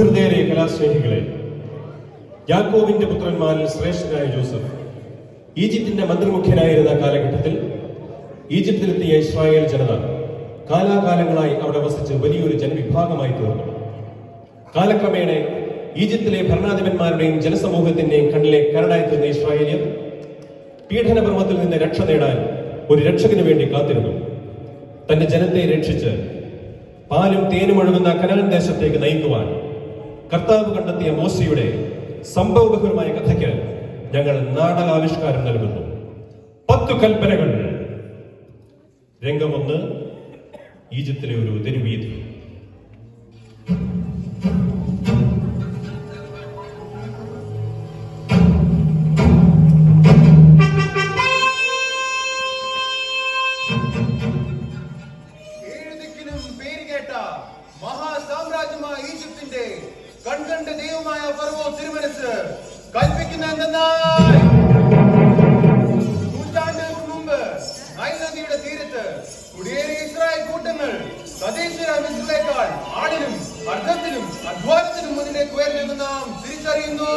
സുഹൃദേരെ കലാസ്നേഹികളെ യാക്കോവിന്റെ പുത്രന്മാരിൽ ശ്രേഷ്ഠനായ ജോസഫ് ഈജിപ്തിന്റെ മന്ത്രിമുഖ്യനായിരുന്ന കാലഘട്ടത്തിൽ ഈജിപ്തിലെത്തിയ ഇസ്രായേൽ ജനത കാലാകാലങ്ങളായി അവിടെ വസിച്ച് വലിയൊരു ജനവിഭാഗമായി തീർന്നു. കാലക്രമേണ ഈജിപ്തിലെ ഭരണാധിപന്മാരുടെയും ജനസമൂഹത്തിന്റെയും കണ്ണിലെ കരടായി തീർന്ന ഇസ്രായേലിയർ പീഡനപർവത്തിൽ നിന്ന് രക്ഷ നേടാൻ ഒരു രക്ഷകന് വേണ്ടി കാത്തിരുന്നു. തന്റെ ജനത്തെ രക്ഷിച്ച് പാലും തേനും ഒഴുകുന്ന കനാൻ ദേശത്തേക്ക് നയിക്കുവാൻ കർത്താവ് കണ്ടെത്തിയ മോശയുടെ സംഭവബഹുലമായ കഥയ്ക്ക് ഞങ്ങൾ നാടകാവിഷ്കാരം നൽകുന്നു. പത്തു കൽപ്പനകൾ. രംഗമൊന്ന് ഈജിപ്തിലെ ഒരു തെരുവീതി മഹാസാമ്രാജ്യമായ ഈജിപ്തിന്റെ കൺകണ്ട ദൈവമായ ഫറവോ തിരുമനസ് കൽപ്പിക്കുന്ന എന്തെന്നാൽ? നൂറ്റാണ്ടുകൾക്ക് മുമ്പ് നൈൽ നദിയുടെ തീരത്ത് കുടിയേറിയ ഇസ്രായേൽ കൂട്ടങ്ങൾ തദ്ദേശീയ മിസ്രേക്കാൾ ആളിനും അർത്ഥത്തിനും അധ്വാനത്തിനും മുന്നിലേക്ക് ഉയർന്നെന്ന് നാം തിരിച്ചറിയുന്നു.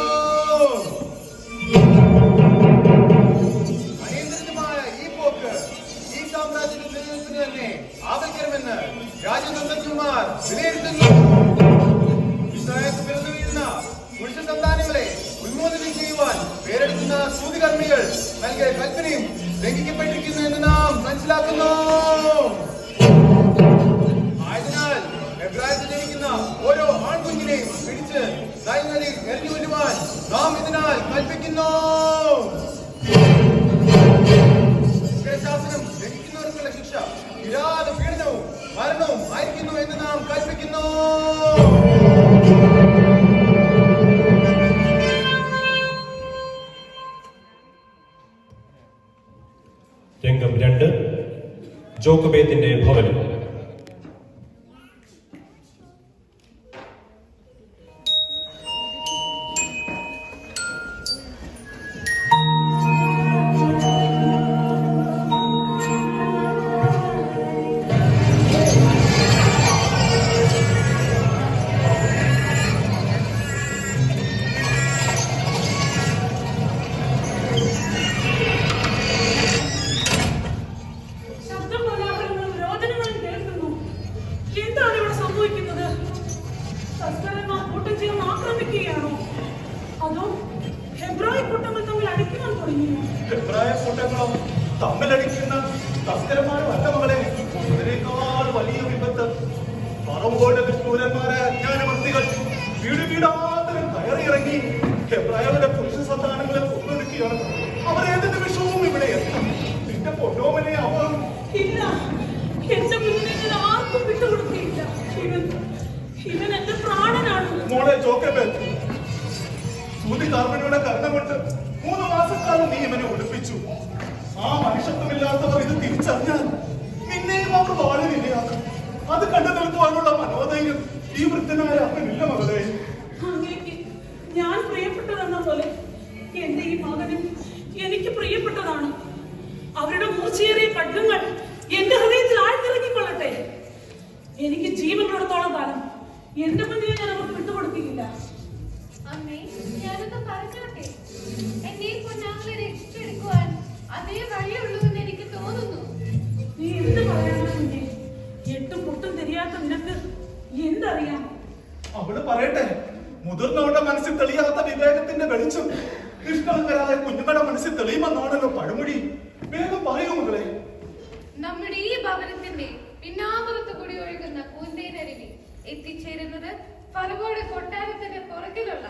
ഈ പോക്ക് ഈ ആപൽക്കരമെന്ന് രാജതന്ത്രജ്ഞന്മാർ വിലയിരുത്തുന്നു. ശാസനം ലംഘിക്കുന്നവർക്കുള്ള ശിക്ഷ കിരാത പീഡനവും മരണവും ആയിരിക്കുന്നു എന്ന് നാം കൽപ്പിക്കുന്നു. രംഗം രണ്ട്. ആക്രമിക്കുകയാണോ അതോ ഹെബ്രായ കൂട്ടങ്ങൾ തമ്മിൽ അടിക്കുവാൻ തുടങ്ങിയോ? ഹെബ്രായ കൂട്ടങ്ങളോ തമ്മിലടിക്കുന്ന തസ്കരന്മാരും കാർമണിയുടെ കരുണ കൊണ്ട് മൂന്ന് മാസക്കാലം നീ ഇവനെ ഒളിപ്പിച്ചു. ആ മനുഷ്യത്വമില്ലാത്തവർ ഇത് തിരിച്ചറിഞ്ഞാൽ നിന്നെയും അവർ വാഴുന്നില്ല അത് കണ്ടു നിൽക്കുവാനുള്ള മനോധൈര്യം ഈ വൃദ്ധനായ അവനില്ല മകളെ. ഞാൻ പ്രിയപ്പെട്ടതെന്ന പോലെ എന്റെ ഈ മകനും എനിക്ക് പ്രിയപ്പെട്ടതാണ്. അവരുടെ മൂർച്ചയേറിയ ഖഡ്ഗങ്ങൾ എന്റെ ഹൃദയത്തിൽ ആഴ്ന്നിറങ്ങിക്കൊള്ളട്ടെ. എനിക്ക് ജീവനുള്ളിടത്തോളം കാലം എന്റെ മുന്നിൽ ഞാൻ അവർക്ക് വിട്ടുകൊടുക്കുകയില്ല. അമ്മേ ഞാനൊന്ന് പറഞ്ഞോട്ടെ? എന്നെ ഈ പൊന്നാങ്ങളെ രക്ഷിച്ചെടുക്കുവാൻ അതേ വഴിയുള്ളൂവെന്ന് എനിക്ക് തോന്നുന്നു. നീ എന്ത് പറയാനാ കുഞ്ഞെ എട്ടും പൊട്ടും തിരിയാത്ത നിനക്ക് എന്തറിയാം? അവൾ പറയട്ടെ മുതിർന്നവരുടെ മനസ്സിൽ തെളിയാത്ത വിവേകത്തിന്റെ വെളിച്ചം. നിഷ്കളങ്കരായ കുഞ്ഞുങ്ങളുടെ മനസ്സിൽ തെളിയുമെന്നാണല്ലോ പഴമൊഴി. വേഗം പറയൂ മകളെ നമ്മുടെ ഈ ഭവനത്തിന്റെ പിന്നാമ്പുറത്ത് കൂടി ഒഴുകുന്ന പൂന്തേനരുവി എത്തിച്ചേരുന്നത് ഫറവോടെ കൊട്ടാരത്തിന്റെ പുറകിലുള്ള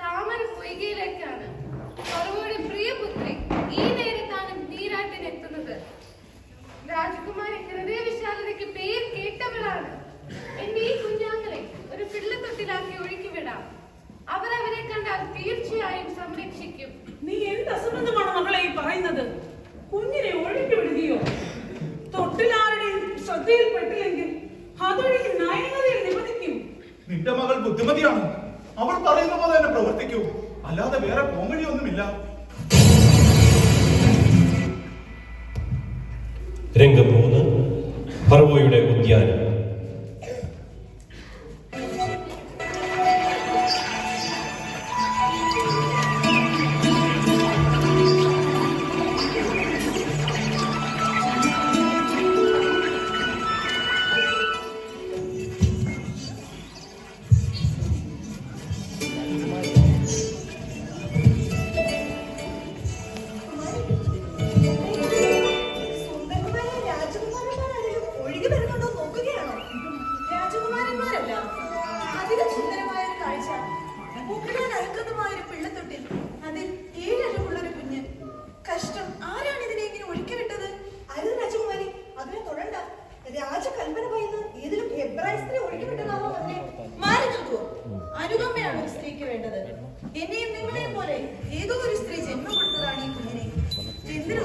താമര പൊയ്കയിലേക്കാണ്. ഫറവോടെ പ്രിയപുത്രി ഈ നേരത്താണ് നീരാട്ടിനെത്തുന്നത് രാജകുമാരി ഹൃദയവിശാലതയ്ക്ക് പേര് കേട്ടവളാണ്. എന്റെ ഈ കുഞ്ഞാങ്ങളെ ഒരു പിള്ളത്തൊട്ടിലാക്കി ഒഴുക്കി വിടാം അവർ അവരെ കണ്ടാൽ തീർച്ചയായും സംരക്ഷിക്കും. നീ എന്ത് അസംബന്ധമാണ് മകളെ ഈ പറയുന്നത്? കുഞ്ഞിനെ ഒഴുക്കി വിടുകയോ തൊട്ടിലാരുടെയും ശ്രദ്ധയിൽപ്പെട്ടില്ലെങ്കിൽ അതൊഴുകി നയനതയിൽ നിന്റെ മകൾ ബുദ്ധിമതിയാണ്. അവൾ പറയുന്ന പോലെ തന്നെ പ്രവർത്തിക്കൂ. അല്ലാതെ വേറെ പോംവഴിയൊന്നുമില്ല. രംഗം മൂന്ന് ഫർവോയുടെ ഉദ്യാനം. പൂക്കളാൽ അലങ്കൃതമായ ഒരു പിള്ളത്തൊട്ടിൽ അതിൽ ഏഴരവുള്ളൊരു കുഞ്ഞ്. കഷ്ടം. ആരാണ് ഇതിനെ ഇങ്ങനെ ഒഴുക്കി വിട്ടത് രാജകുമാരി അതിനെ തൊടണ്ട. രാജകൽപ്പന പറയുന്ന ഏതിലും എബ്രായ സ്ത്രീ ഒഴുക്കി വിട്ടതാണോ അതിനെ മാറി നിൽക്കുവോ? അനുകമ്പയാണ് ഒരു സ്ത്രീക്ക് വേണ്ടത്. എന്നെയും നിങ്ങളെയും പോലെ ഏതോ ഒരു സ്ത്രീ ജന്മം കൊടുത്തതാണ് ഈ കുഞ്ഞിനെ. എന്തൊരു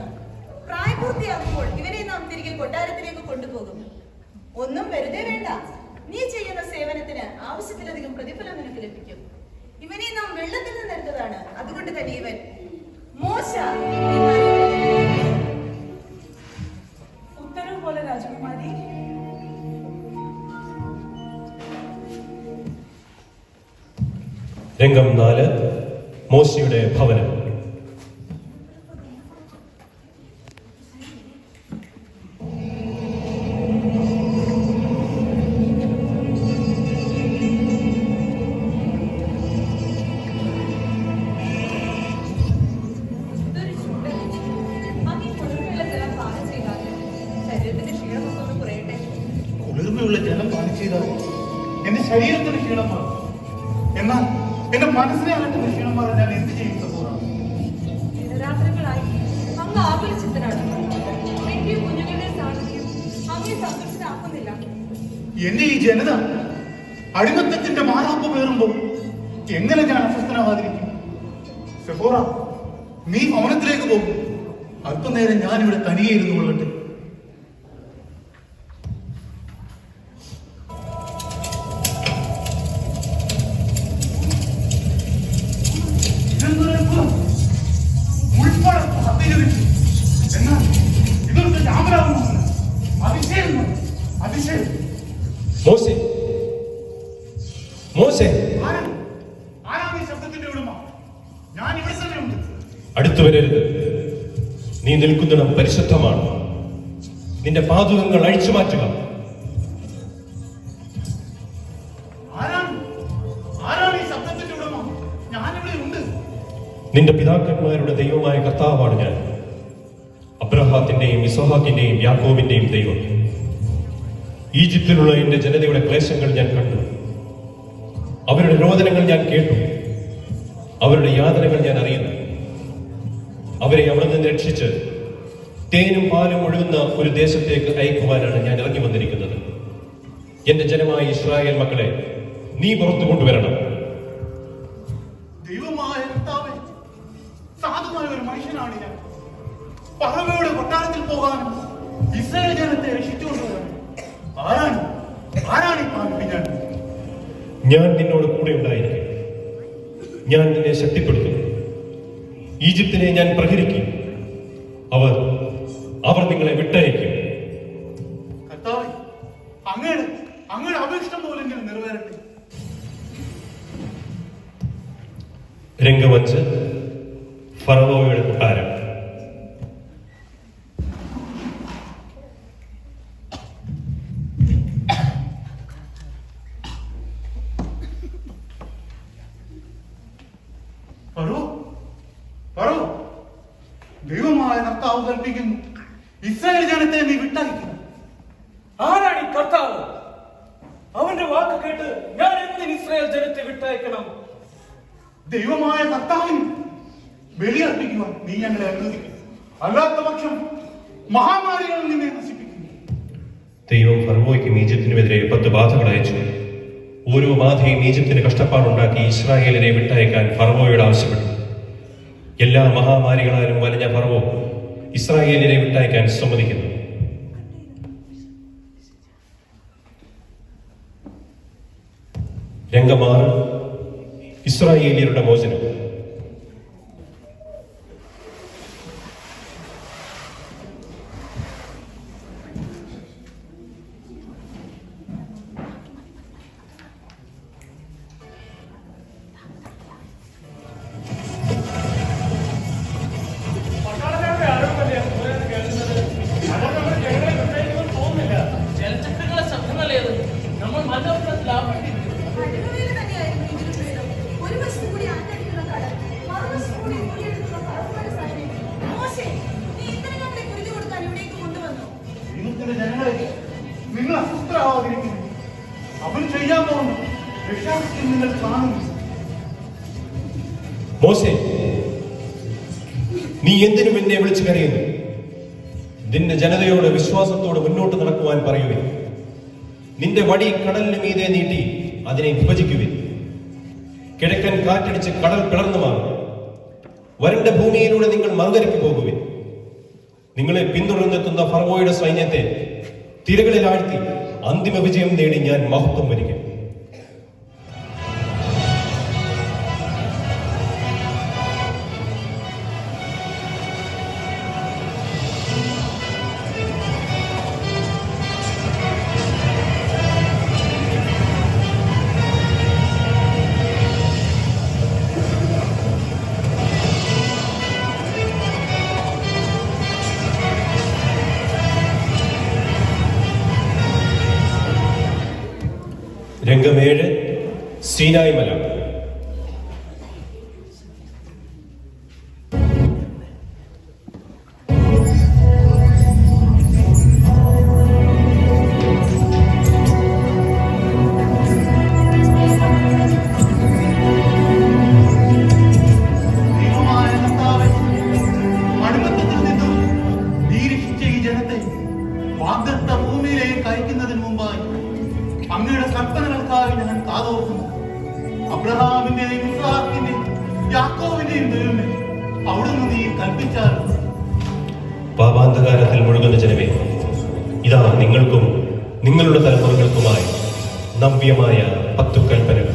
മുരിയൂട്ടി പ്രായപൂർത്തിയാകുമ്പോൾ ഇവരെ നാം തിരികെ കൊട്ടാരത്തിലേക്ക് കൊണ്ടുപോകും. ഒന്നും വെറുതെ വേണ്ട. നീ ചെയ്യുന്ന സേവനത്തിന് ആവശ്യത്തിലധികം പ്രതിഫലം നിനക്ക് ലഭിക്കും. ഇവനെ നാം വെള്ളത്തിൽ നിന്നെടുത്തതാണ് അതുകൊണ്ട് തന്നെ ഇവൻ മോശ. ഉത്തരവ് പോലെ രാജകുമാരി. രംഗം നാല് മോശയുടെ ഭവനം. എന്റെ മനസ്സിനെ അകറ്റുന്ന വിഷയം പറഞ്ഞാൽ എന്ത് ചെയ്യും സഹോദര ദിനരാത്രങ്ങളായി അങ്ങ് ആകുലചിത്തനാണ്. എന്റെയും കുഞ്ഞുങ്ങളുടെ സാന്നിധ്യം അങ്ങയെ സന്തുഷ്ടനാക്കുന്നില്ല. എന്റെ ഈ ജനത അടിമത്തത്തിന്റെ മാറാപ്പ് പേറുമ്പോൾ എങ്ങനെ ഞാൻ അസ്വസ്ഥനാവാതിരിക്കും സെഫോറ നീ ഭവനത്തിലേക്ക് പോകും അല്പനേരം ഞാൻ ഇവിടെ തനിയെ ഇരുന്നു കൊള്ളട്ടെ നീ പരിശുദ്ധമാണ്. നിന്റെ പാതുകങ്ങൾ അഴിച്ചു മാറ്റുക. നിന്റെ പിതാക്കന്മാരുടെ ദൈവമായ കർത്താവാണ് ഞാൻ. അബ്രഹാത്തിന്റെയും ഇസഹാക്കിന്റെയും യാക്കോബിന്റെയും ദൈവം. ഈജിപ്തിലുള്ള എന്റെ ജനതയുടെ ക്ലേശങ്ങൾ ഞാൻ കണ്ടു. അവരുടെ രോദനങ്ങൾ ഞാൻ കേട്ടു. അവരുടെ യാതനകൾ ഞാൻ അറിയുന്നു. അവരെ അവിടെ നിന്ന് രക്ഷിച്ച് തേനും പാലും ഒഴുകുന്ന ഒരു ദേശത്തേക്ക് അയക്കുവാനാണ് ഞാൻ ഇറങ്ങി വന്നിരിക്കുന്നത്. എന്റെ ജനമായ ഇസ്രായേൽ മക്കളെ നീ പുറത്തു കൊണ്ടുവരണം. ദൈവമായ സാധുമായ ഒരു മനുഷ്യനാണ് ഞാൻ. പറവയുടെ കൊട്ടാരത്തിൽ പോകാനും ഇസ്രായേൽ ജനത്തെ രക്ഷിച്ചുകൊണ്ടുവരാനും ആരാണ് ആരാണ് ഈ ഞാൻ? ഞാൻ നിന്നോട് കൂടെ ഉണ്ടായിരിക്കും. ഞാൻ നിന്നെ ശക്തിപ്പെടുത്തും. ഈജിപ്തിനെ ഞാൻ പ്രഹരിക്കും. അവർ അവർ നിങ്ങളെ വിട്ടയക്കും. കർത്താവേ അങ്ങയുടെ അങ്ങയുടെ അപേക്ഷം പോലെങ്കിലും നിറവേറട്ടെ. രംഗമഞ്ച് ഫറവോയുടെ കൊട്ടാരം. ദൈവമായ കർത്താവ് കൽപ്പിക്കുന്നു. ഇസ്രായേൽ ജനത്തെ നീ വിട്ടയക്കുക ആരാണ് ഈ കർത്താവ്? അവന്റെ വാക്ക് കേട്ട് ഞാൻ എന്തിന് ഇസ്രായേൽ ജനത്തെ വിട്ടയക്കണം? ദൈവമായ കർത്താവിന് ബലിയർപ്പിക്കുവാൻ നീ ഞങ്ങളെ അനുവദിക്കും. അല്ലാത്ത പക്ഷം മഹാമാരികൾ നിന്നെ നശിപ്പിക്കും. ദൈവം ഫർവോയ്ക്കും ഈജിപ്തിനുമെതിരെ പത്ത് ബാധകൾ അയച്ചു. ഓരോ ബാധയും ഈജിപ്തിന് കഷ്ടപ്പാടുണ്ടാക്കി ഇസ്രായേലിനെ വിട്ടയക്കാൻ ഫർവോയോട് ആവശ്യപ്പെട്ടു. എല്ലാ മഹാമാരികളാലും വലഞ്ഞ ഫർവോ ഇസ്രായേലിനെ വിട്ടയക്കാൻ സമ്മതിക്കുന്നു. രംഗമാർ ഇസ്രായേലിയരുടെ മോചനം. നിങ്ങൾ അസ്വസ്ഥരാവാതിരിക്കുന്നു. അവൻ ചെയ്യാൻ പോകുന്നു. രക്ഷാകൃത്യം നിങ്ങൾ കാണുന്നു. മോശെ നീ എന്തിനു എന്നെ വിളിച്ചു കരയുന്നു? നിന്റെ ജനതയോട് വിശ്വാസത്തോട് മുന്നോട്ട് നടക്കുവാൻ പറയുവിൻ. നിന്റെ വടി കടലിന് മീതെ നീട്ടി അതിനെ വിഭജിക്കുവിൻ. കിഴക്കൻ കാറ്റടിച്ച് കടൽ പിളർന്നു മാറും. വരണ്ട ഭൂമിയിലൂടെ നിങ്ങൾ മറുകരയ്ക്ക് പോകുവിൻ. നിങ്ങളെ പിന്തുടർന്നെത്തുന്ന ഫർവോയുടെ സൈന്യത്തെ തിരകളിൽ ആഴ്ത്തി അന്തിമ വിജയം നേടി ഞാൻ മഹത്വം വരിക്കും രംഗമേഴ് സീനായ് നിങ്ങൾക്കും നിങ്ങളുടെ തലമുറകൾക്കുമായി നവ്യമായ പത്തു കൽപ്പനകൾ കൽപ്പനകൾ